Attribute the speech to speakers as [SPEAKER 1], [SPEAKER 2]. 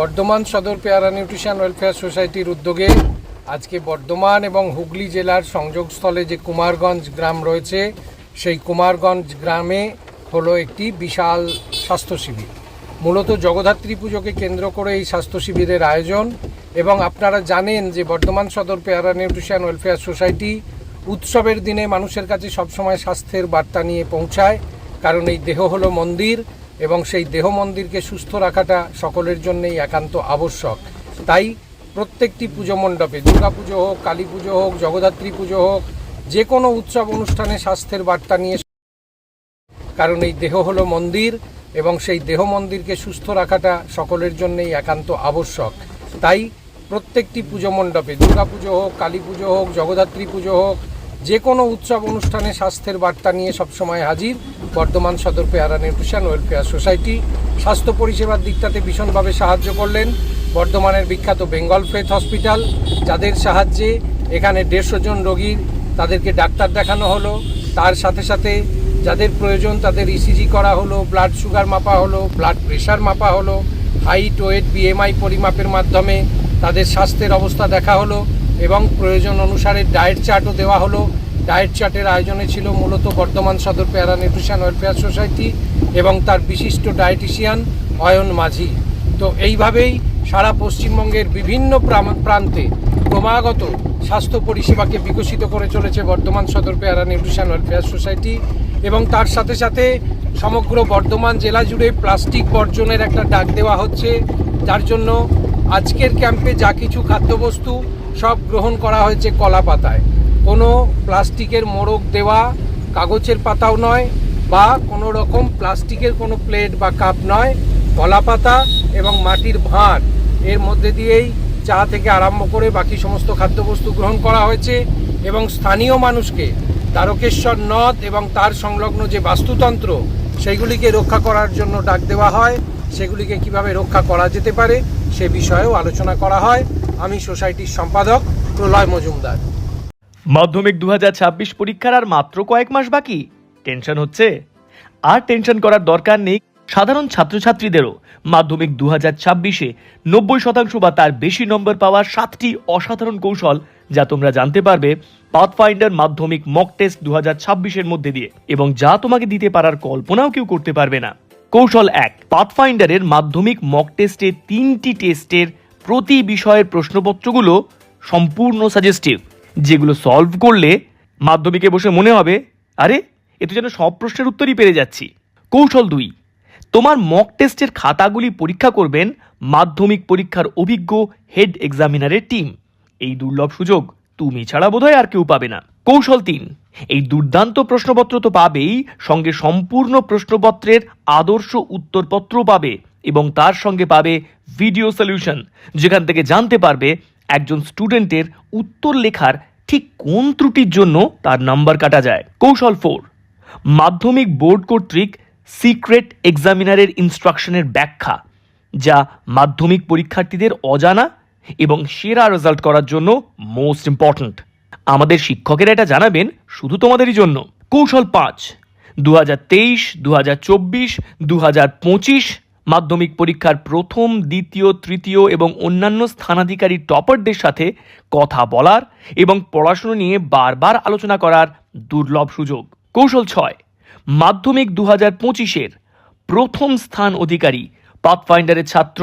[SPEAKER 1] বর্ধমান সদর পেয়ারা nutrition welfare সোসাইটির উদ্যোগে আজকে বর্ধমান এবং হুগলি জেলার সংযোগস্থলে যে কুমারগঞ্জ গ্রাম রয়েছে, সেই কুমারগঞ্জ গ্রামে হলো একটি বিশাল স্বাস্থ্য শিবির। মূলত জগদ্ধাত্রী পুজোকে কেন্দ্র করে এই স্বাস্থ্য শিবিরের আয়োজন এবং আপনারা জানেন যে বর্ধমান সদর পেয়ারা নিউট্রিশন ওয়েলফেয়ার সোসাইটি উৎসবের দিনে মানুষের কাছে সবসময় স্বাস্থ্যের বার্তা নিয়ে পৌঁছায়, কারণ এই দেহ হলো মন্দির। এবং সেই দেহ মন্দিরকে সুস্থ রাখাটা সকলের জন্যই একান্ত আবশ্যক। তাই প্রত্যেকটি পুজো মণ্ডপে, দুর্গা পুজো হোক, কালী পুজো হোক, জগদ্ধাত্রী পুজো হোক, যে কোনো উৎসব অনুষ্ঠানে স্বাস্থ্যের বার্তা নিয়ে কারণ এই দেহ হলো মন্দির এবং সেই দেহ মন্দিরকে সুস্থ রাখাটা সকলের জন্যই একান্ত আবশ্যক। তাই প্রত্যেকটি পুজো মণ্ডপে, দুর্গা পুজো হোক, কালী পুজো হোক, জগদ্ধাত্রী পুজো হোক যে কোনো উৎসব, অনুষ্ঠানে স্বাস্থ্যের বার্তা নিয়ে সবসময় হাজির। বর্ধমান সদর পেয়ারা নিউট্রিশন ওয়েলফেয়ার সোসাইটি। স্বাস্থ্য পরিষেবার দিকটাতে ভীষণভাবে সাহায্য করলেন বর্ধমানের বিখ্যাত বেঙ্গল ফেথ হসপিটাল, যাদের সাহায্যে এখানে দেড়শো জন রোগীর তাদেরকে ডাক্তার দেখানো হলো। তার সাথে সাথে যাদের প্রয়োজন তাদের ইসিজি করা হলো ব্লাড সুগার মাপা হলো ব্লাড প্রেশার মাপা হলো হাইট ওয়েট বিএমআই পরিমাপের মাধ্যমে তাদের স্বাস্থ্যের অবস্থা দেখা হলো। এবং প্রয়োজন অনুসারে ডায়েট চার্টও দেওয়া হলো। ডায়েট চার্টের আয়োজনে ছিল মূলত বর্ধমান সদর প্যারা নিউট্রিশন ওয়েলফেয়ার সোসাইটি এবং তার বিশিষ্ট ডায়েটিশিয়ান অয়ন মাঝি। তো এইভাবেই সারা পশ্চিমবঙ্গের বিভিন্ন প্রান্তে ক্রমাগত স্বাস্থ্য পরিষেবাকে বিকশিত করে চলেছে বর্ধমান সদর পেয়ারা নিউট্রিশন ওয়েলফেয়ার সোসাইটি এবং তার সাথে সাথে সমগ্র বর্ধমান জেলা জুড়ে প্লাস্টিক বর্জনের একটা ডাক দেওয়া হচ্ছে। যার জন্য আজকের ক্যাম্পে যা কিছু খাদ্যবস্তু সব গ্রহণ করা হয়েছে কলা পাতায়। কোনো প্লাস্টিকের মোড়ক দেওয়া কাগজের পাতাও নয় বা কোনো রকম প্লাস্টিকের কোনো প্লেট বা কাপ নয়। কলা পাতা এবং মাটির ভাঁড় এর মধ্যে দিয়েই চা থেকে আরম্ভ করে বাকি সমস্ত খাদ্যবস্তু গ্রহণ করা হয়েছে এবং স্থানীয় মানুষকে দ্বারকেশ্বর নদ এবং তার সংলগ্ন যে বাস্তুতন্ত্র, সেইগুলিকে রক্ষা করার জন্য ডাক দেওয়া হয়। সেগুলিকে কীভাবে রক্ষা করা যেতে পারে সে বিষয়েও আলোচনা করা হয়। আমি সোসাইটির সম্পাদক প্রলয় মজুমদার।
[SPEAKER 2] মাধ্যমিক দু হাজার ছাব্বিশ পরীক্ষার আর মাত্র কয়েক মাস বাকি। টেনশন হচ্ছে? আর টেনশন করার দরকার নেই সাধারণ ছাত্রছাত্রীদেরও। মাধ্যমিক দু হাজার ছাব্বিশে নব্বই শতাংশ বা তার বেশি নম্বর পাওয়ার সাতটি অসাধারণ কৌশল যা তোমরা জানতে পারবে পাথফাইন্ডার মাধ্যমিক মক টেস্ট দু হাজার ছাব্বিশের মধ্যে দিয়ে। এবং যা তোমাকে দিতে পারার কল্পনাও কেউ করতে পারবে না। কৌশল এক, পাথফাইন্ডারের মাধ্যমিক মক টেস্টে তিনটি টেস্টের প্রতি বিষয়ের প্রশ্নপত্রগুলো সম্পূর্ণ সাজেস্টিভ যেগুলো সলভ করলে মাধ্যমিকে বসে মনে হবে, আরে, এ তো যেন সব প্রশ্নের উত্তরই পেরে যাচ্ছি। কৌশল দুই, তোমার মক টেস্টের খাতাগুলি পরীক্ষা করবেন মাধ্যমিক পরীক্ষার অভিজ্ঞ হেড এক্সামিনারের টিম এই দুর্লভ সুযোগ তুমি ছাড়া বোধহয় আর কেউ পাবে না। কৌশল তিন। এই দুর্দান্ত প্রশ্নপত্র তো পাবেই, সঙ্গে সম্পূর্ণ প্রশ্নপত্রের আদর্শ উত্তরপত্র পাবে এবং তার সঙ্গে পাবে ভিডিও সলিউশন যেখান থেকে জানতে পারবে একজন স্টুডেন্টের উত্তর লেখার ঠিক কোন ত্রুটির জন্য তার নাম্বার কাটা যায়। কৌশল ফোর মাধ্যমিক বোর্ড কর্তৃক সিক্রেট এক্সামিনারের ইনস্ট্রাকশনের ব্যাখ্যা, যা মাধ্যমিক পরীক্ষার্থীদের অজানা এবং সেরা রেজাল্ট করার জন্য মোস্ট ইম্পর্ট্যান্ট আমাদের শিক্ষকেরা এটা জানাবেন শুধু তোমাদেরই জন্য। কৌশল পাঁচ দু হাজার তেইশ দু হাজার চব্বিশ দু হাজার পঁচিশ মাধ্যমিক পরীক্ষার প্রথম, দ্বিতীয়, তৃতীয় এবং অন্যান্য স্থানাধিকারী টপারদের সাথে কথা বলার এবং পড়াশুনো নিয়ে বারবার আলোচনা করার দুর্লভ সুযোগ। কৌশল ছয়, মাধ্যমিক দু হাজার পঁচিশের প্রথম স্থান অধিকারী, পাথফাইন্ডারের ছাত্র